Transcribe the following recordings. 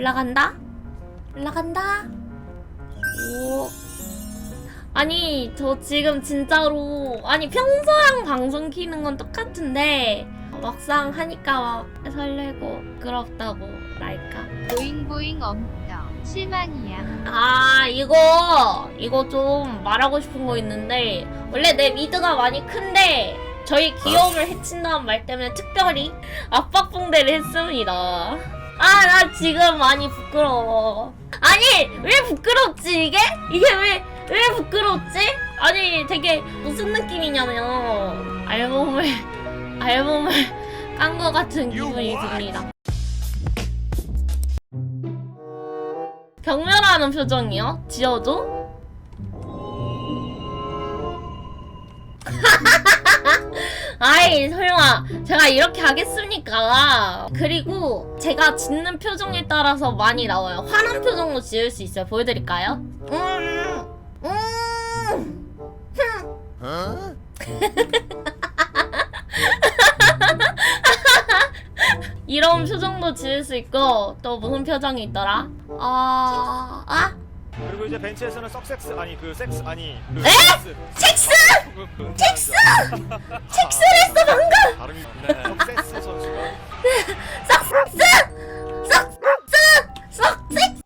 올라간다. 올라간다. 오. 아니 저 지금 진짜로 아니 평소랑 방송 키는 건 똑같은데 막상 하니까 설레고 부끄럽다고 랄까. 보잉보잉 엄터 실망이야. 아 이거 이거 좀 말하고 싶은 거 있는데 원래 내 미드가 많이 큰데 저희 귀여움을 해친다는 말 때문에 특별히 압박봉대를 했습니다. 아 나 지금 많이 부끄러워. 아니 왜 부끄럽지 이게? 이게 왜 왜 부끄럽지? 아니 되게 무슨 느낌이냐면 알몸을 알몸을 깐거 같은 기분이 듭니다. 경멸하는 표정이요? 지어도? 아이 설마 제가 이렇게 하겠습니까? 그리고 제가 짓는 표정에 따라서 많이 나와요. 화난 표정도 지을 수 있어요. 보여드릴까요? 음, 음. 이런 표정도 지을 수 있고 또 무슨 표정이 있더라? 아, 아, 그리고 이제 벤치에서는 썩섹스 아니 그 섹스 아니 그 에? 섹스 섹스! 섹스를 했어 방금! 발음이 네. 썩섹스 선수가 썩스! 썩스! 썩스!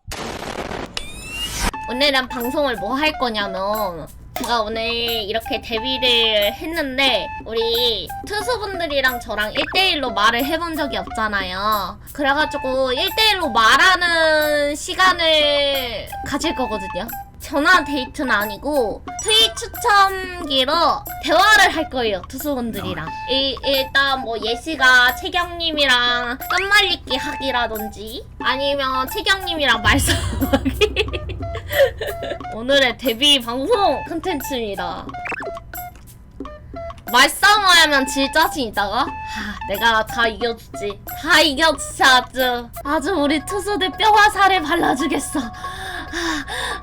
오늘은 방송을 뭐 할 거냐면 제가 오늘 이렇게 데뷔를 했는데 우리 투수분들이랑 저랑 1대1로 말을 해본 적이 없잖아요. 그래가지고 1대1로 말하는 시간을 가질 거거든요. 전화 데이트는 아니고 트윗 추첨기로 대화를 할 거예요 투수분들이랑. 이, 일단 뭐 예시가 채경님이랑 깜말리기 하기라든지 아니면 채경님이랑 말싸움하기. 오늘의 데뷔 방송 컨텐츠입니다. 말싸움 하면 질 자신 있다가 하, 내가 다 이겨주지. 다 이겨주지 아주. 아주 우리 투수들 뼈와 살을 발라주겠어 하,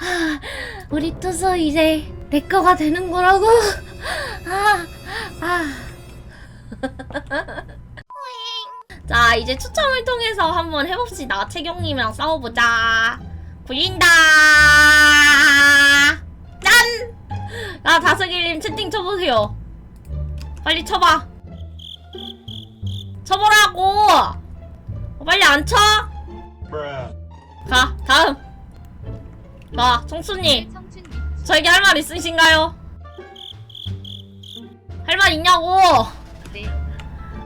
하, 우리 투수 이제 내 거가 되는 거라고? 아, 아. 자 이제 추첨을 통해서 한번 해봅시다. 채경님이랑 싸워보자. 굴린다. 짠! 나 다슬기님 채팅 쳐보세요. 빨리 쳐봐. 쳐보라고! 어, 빨리 안 쳐? 가 다음 가 청수님 청춘 밑 저에게 할 말 있으신가요? 할 말 있냐고 네.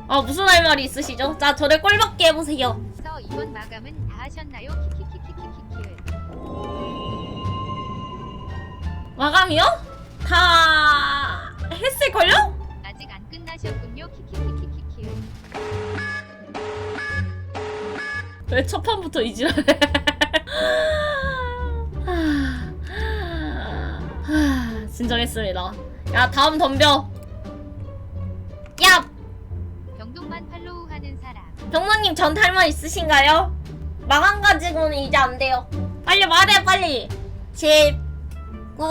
아 무슨 할 말이 있으시죠? 자 저를 꼴받게 해보세요 서 이번 마감은 다 하셨나요? 키키키키키키키. 마감이요? 다 했을걸요? 아직 안 끝나셨군요. 키키키키키키. 왜 첫 판부터 이지랄해? 진정했습니다. 야 다음 덤벼. 야 병동만 팔로우하는 사람. 병모님 전할말 있으신가요? 마감 가지고는 이제 안 돼요. 빨리 말해 빨리. 10, 9,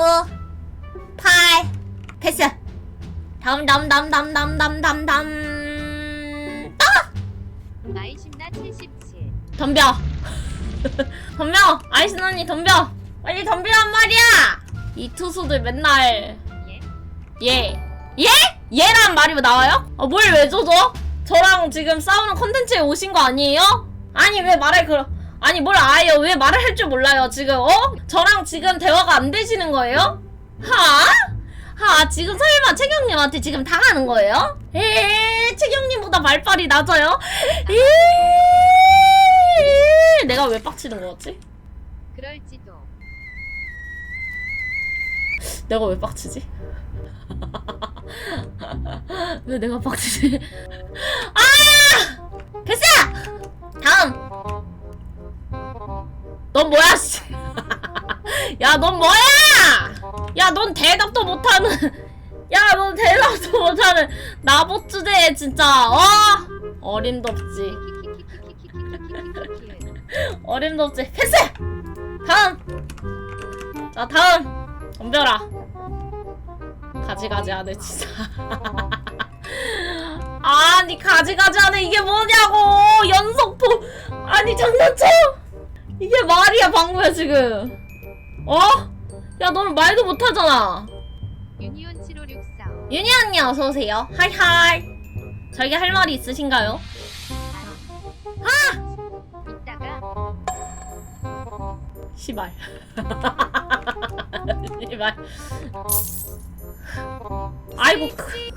8, 패스. 다음 다음 다음 다음 다음 다음 다음 다음 아이심나 77. 덤벼. 덤벼. 아이신 언니 덤벼. 빨리 덤비란 말이야. 이 투수들 맨날 예. 예. 예? 예란 말이 나와요? 아, 뭘 왜 줘줘? 저랑 지금 싸우는 컨텐츠에 오신 거 아니에요? 아니 왜 말을 그러 아니 뭘 아예요? 왜 말을 할 줄 몰라요 지금 어? 저랑 지금 대화가 안 되시는 거예요? 하? 하 지금 설마 채경님한테 지금 당하는 거예요? 에 채경님보다 말빨이 낮아요? 에 내가 왜 빡치는 거였지? 그럴지도. 내가 왜 빡치지? 왜 내가 빡치지? 아! 됐어! 다음! 넌 뭐야, 씨! 야, 넌 뭐야! 야, 넌 대답도 못하는. 야, 넌 대답도 못하는. 나보주제에 진짜, 어? 어림도 없지. 어림도 없지. 패스! 다음! 자, 다음! 덤벼라. 가지가지 하네, 진짜. 아니, 가지가지 하네, 이게 뭐냐고! 연속포! 아니, 장난쳐! 이게 말이야 방구야 지금 어? 야 너는 말도 못하잖아 유니온 7564 윤희 언니 어서오세요 하이하이 저에게 할 말이 있으신가요? 이따가 시발 시발 아이고 크-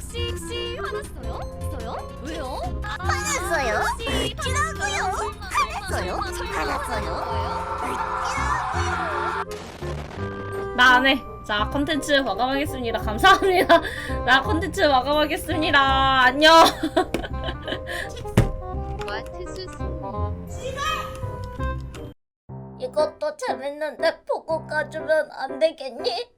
화났어요? 어요? 왜요? 화났어요? 울지라고요? 화났어요? 화났어요? 나 안해 자 컨텐츠 마감하겠습니다 감사합니다 나 컨텐츠 마감하겠습니다 안녕 이것도 재밌는데 보고 가주면 안 되겠니?